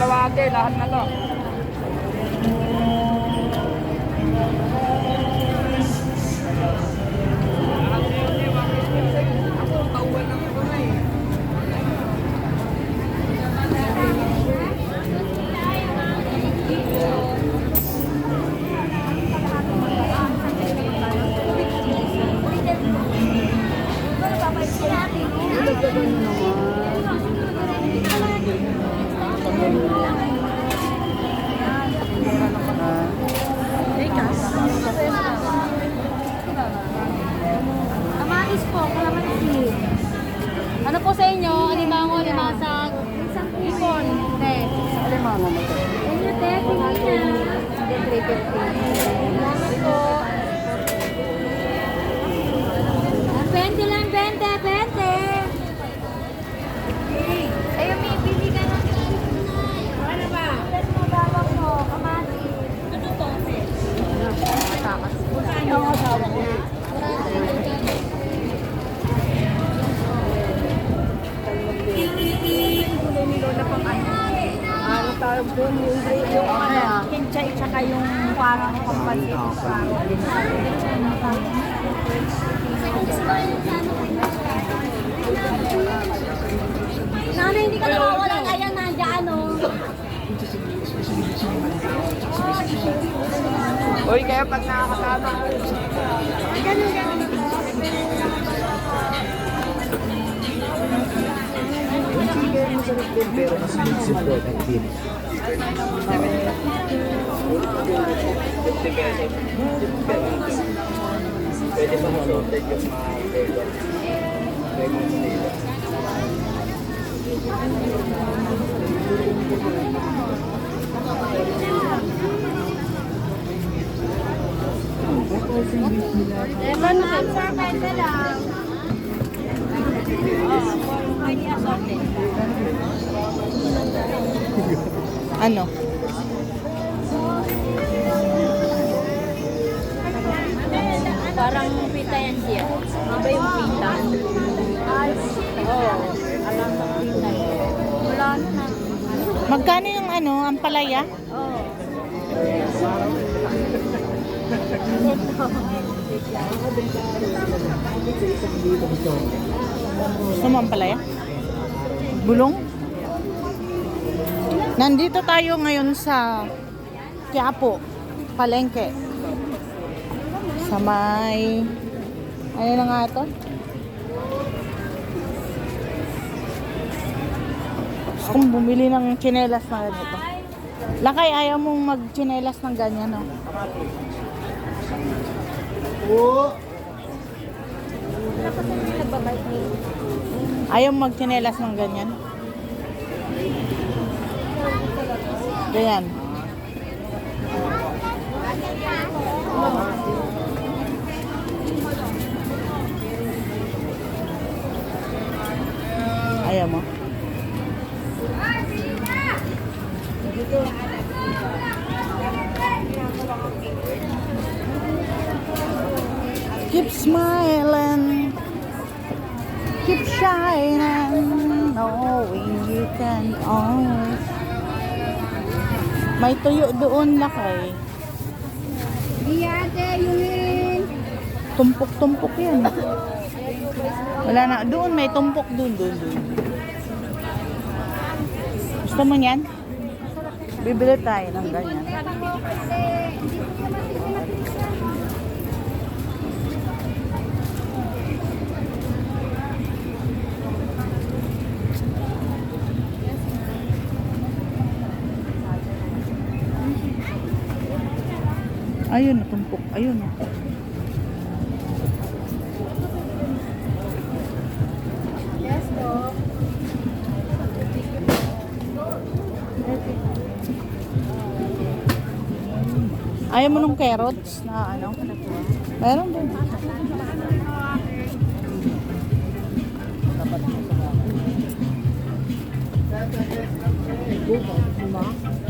dalawa ate, lahat na to. Kamatis po, kalamansi. Ano po sa inyo? Alimango, limasag, ipon, te. Alimango mo to. Inyo, te, tingin na. Hindi, 350. Salamat po. 20 lang, 20, 20. Ayun, may bili ka ng Ano ba? Pwede mo bawang mo, kamatis. Ano to, te? Takas. Ang asawa ko. Ano tawag doon? Yung, yung ano, kinchay tsaka yung parang pampansin. Nanay, hindi ka nawawalan. Uy, kaya pag nakakasama. Yung chicken masarap din pero mas minsan po din. Pwede ba ma-sorted yung mga flavor? Lemon flavor. Lemon ham, sir, pwede lang. Ano? Parang pita yan siya. Iba yung pita. Oo. Oh, alam mo pita yun. Wala na. Magkano yung ano, ang palaya? Oo. Gusto mo ang palaya? Bulong? Nandito tayo ngayon sa Quiapo, Palengke. Sa may... Ano na nga ito? Gusto kong bumili ng tsinelas na ganito. Lakay, ayaw mong mag-tsinelas ng ganyan, no? Ayaw mag-tsinelas ng ganyan. Ganyan. Ayaw mo. Keep smiling. Keep shining. Knowing you can always. May tuyo doon lakay. Biyate, yun. Tumpok-tumpok yan. Wala na. Doon, may tumpok doon, doon, doon. Gusto mo yan? Bibili tayo ng ganyan. Ayun, tumpok. Ayun. Yes, po. Ayaw mo nung carrots na ano? Meron din. Buko.